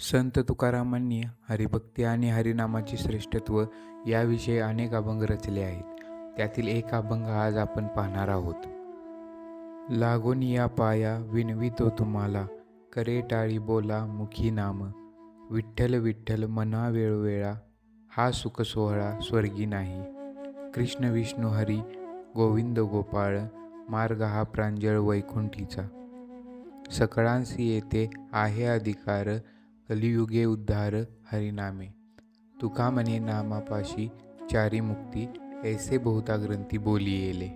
संत तुकारामांनी हरिभक्ती आणि हरिनामाचे श्रेष्ठत्व याविषयी अनेक अभंग रचले आहेत. त्यातील एक अभंग आज आपण पाहणार आहोत. लागून या पाया विनवितो तुम्हाला करे टाळी बोला मुखी नाम. विठ्ठल विठ्ठल मना वेळोवेळा हा सुख सोहळा स्वर्गी नाही. कृष्ण विष्णू हरी गोविंद गोपाळ मार्ग हा प्रांजळ वैकुंठीचा. सकळांसी येते आहे अधिकार कलियुगे उद्धार हरिनामे। तुका म्हणे नामापाशी चारी मुक्ती ऐसे बहुता ग्रंथी बोली येले।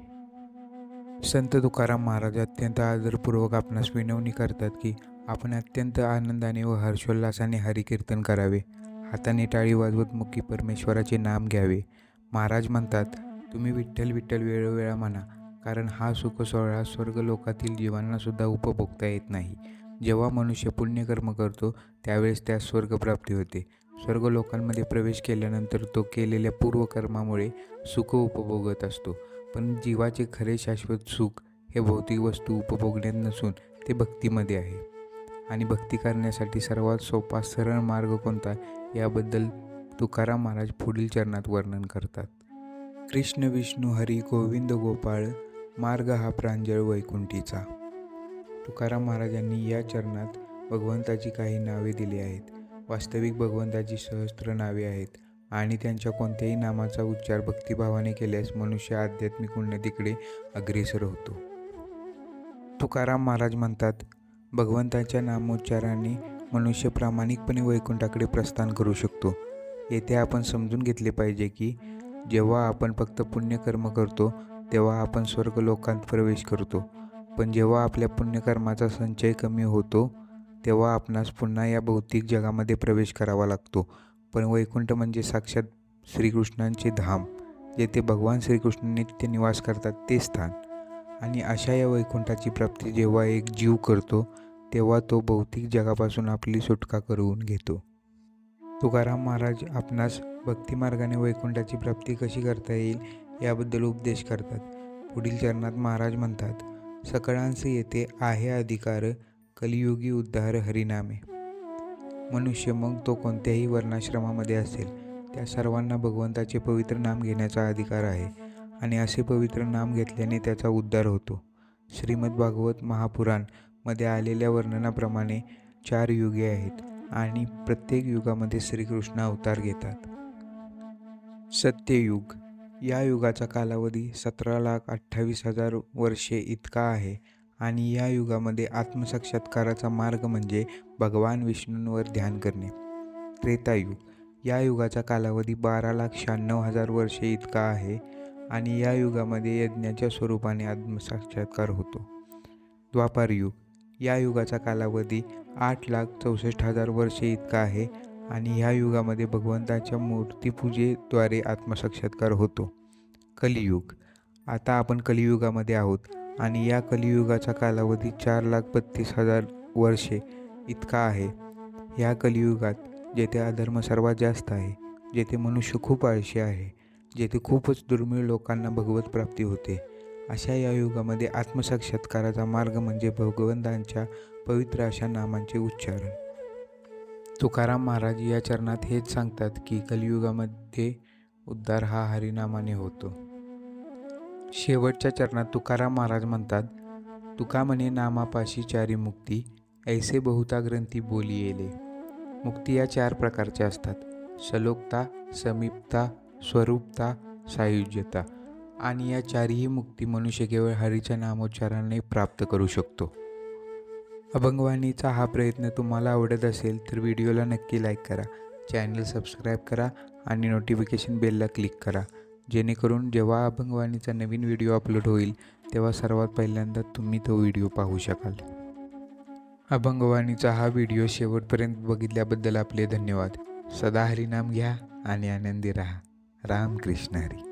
संत तुकाराम महाराज अत्यंत आदरपूर्वक आपणास विनवणी करतात की आपण अत्यंत आनंदाने व हर्षोल्लासाने हरिकीर्तन करावे. हाताने टाळी वाजवत मुखी परमेश्वराचे नाम घ्यावे. महाराज म्हणतात तुम्ही विठ्ठल विठ्ठल वेळोवेळा म्हणा कारण हा सुख सोहळा स्वर्ग लोकातील जीवांनासुद्धा उपभोगता येत नाही. जेव्हा मनुष्य पुण्यकर्म करतो त्यावेळेस त्यास स्वर्गप्राप्ती होते. स्वर्ग लोकांमध्ये प्रवेश केल्यानंतर तो केलेल्या पूर्वकर्मामुळे सुख उपभोगत असतो. पण जीवाचे खरे शाश्वत सुख हे भौतिक वस्तू उपभोगण्यात नसून ते भक्तीमध्ये आहे. आणि भक्ती करण्यासाठी सर्वात सोपा सरळ मार्ग कोणता? याबद्दल तुकाराम महाराज पुढील चरणात वर्णन करतात. कृष्ण विष्णू हरी गोविंद गोपाळ मार्ग हा प्रांजळ वैकुंठीचा. तुकाराम महाराजांनी या चरणात भगवंताची काही नावे दिली आहेत. वास्तविक भगवंताची सहस्त्र नावे आहेत आणि त्यांच्या कोणत्याही नामाचा उच्चार भक्तिभावाने केल्यास मनुष्य आध्यात्मिक उन्नतीकडे अग्रेसर होतो. तुकाराम महाराज म्हणतात भगवंताच्या नामोच्चाराने मनुष्य प्रामाणिकपणे वैकुंठाकडे प्रस्थान करू शकतो. येथे आपण समजून घेतले पाहिजे की जेव्हा आपण फक्त पुण्यकर्म करतो तेव्हा आपण स्वर्ग लोकांत प्रवेश करतो. पण जेव्हा आपल्या पुण्यकर्माचा संचय कमी होतो तेव्हा आपणास पुन्हा या भौतिक जगामध्ये प्रवेश करावा लागतो. पण वैकुंठ म्हणजे साक्षात श्रीकृष्णांचे धाम जेथे भगवान श्रीकृष्ण नित्य निवास करतात ते स्थान. आणि अशा या वैकुंठाची प्राप्ती जेव्हा एक जीव करतो तेव्हा तो भौतिक जगापासून आपली सुटका करून घेतो. तुकाराम महाराज आपणास भक्तिमार्गाने वैकुंठाची प्राप्ती कशी करता येईल याबद्दल उपदेश करतात. पुढील चरणात महाराज म्हणतात सकळांचे येते आहे अधिकार कलियुगी उद्धार हरिनामे. मनुष्य मग तो कोणत्याही वर्णाश्रमामध्ये असेल त्या सर्वांना भगवंताचे पवित्र नाम घेण्याचा अधिकार आहे आणि असे पवित्र नाम घेतल्याने त्याचा उद्धार होतो. श्रीमद भागवत महापुराणमध्ये आलेल्या वर्णनाप्रमाणे चार युगे आहेत आणि प्रत्येक युगामध्ये श्रीकृष्ण अवतार घेतात. सत्ययुग या युगाचा कालावधी सतरा लाख अठ्ठावीस हजार वर्षे इतका आहे आणि या युगामध्ये आत्मसाक्षात्काराचा मार्ग म्हणजे भगवान विष्णूंवर ध्यान करणे. त्रेतायुग या युगाचा कालावधी बारा लाख शहाण्णव हजार वर्षे इतका आहे आणि या युगामध्ये यज्ञाच्या स्वरूपाने आत्मसाक्षात्कार होतो. द्वापार युग या युगाचा कालावधी आठ लाख चौसष्ट हजार वर्षे इतका आहे आणि ह्या युगामध्ये भगवंताच्या मूर्तीपूजेद्वारे आत्मसाक्षात्कार होतो. कलियुग. आता आपण कलियुगामध्ये आहोत आणि या कलियुगाचा कालावधी चार लाख बत्तीस हजार वर्षे इतका आहे. ह्या कलियुगात जेथे अधर्म सर्वात जास्त आहे जेथे मनुष्य खूप आळशी आहे जेथे खूपच दुर्मिळ लोकांना भगवत प्राप्ती होते अशा या युगामध्ये आत्मसाक्षात्काराचा मार्ग म्हणजे भगवंतांच्या पवित्र अशा नामांचे उच्चारण. तुकाराम महाराज या चरणात हेच सांगतात की कलियुगामध्ये उद्धार हा हरिनामाने होतो. शेवटच्या चरणात तुकाराम महाराज म्हणतात तुका म्हणे नामापाशी चारी मुक्ती ऐसे बहुता ग्रंथी बोली येले. मुक्ती या चार प्रकारच्या असतात. सलोकता समीपता स्वरूपता सायुज्यता. आणि या चारही मुक्ती मनुष्य केवळ हरीच्या नामोच्चाराने प्राप्त करू शकतो. अभंगवाणीचा हा प्रयत्न तुम्हाला आवडत असेल तर व्हिडिओला नक्की लाईक करा चॅनल सबस्क्राईब करा आणि नोटिफिकेशन बेलला क्लिक करा. जेणेकरून जेव्हा अभंगवाणीचा नवीन व्हिडिओ अपलोड होईल तेव्हा सर्वात पहिल्यांदा तुम्ही तो व्हिडिओ पाहू शकाल. अभंगवाणीचा हा व्हिडिओ शेवटपर्यंत बघितल्याबद्दल आपले धन्यवाद. सदा हरिनाम घ्या आणि आनंदी राहा. रामकृष्ण हरी.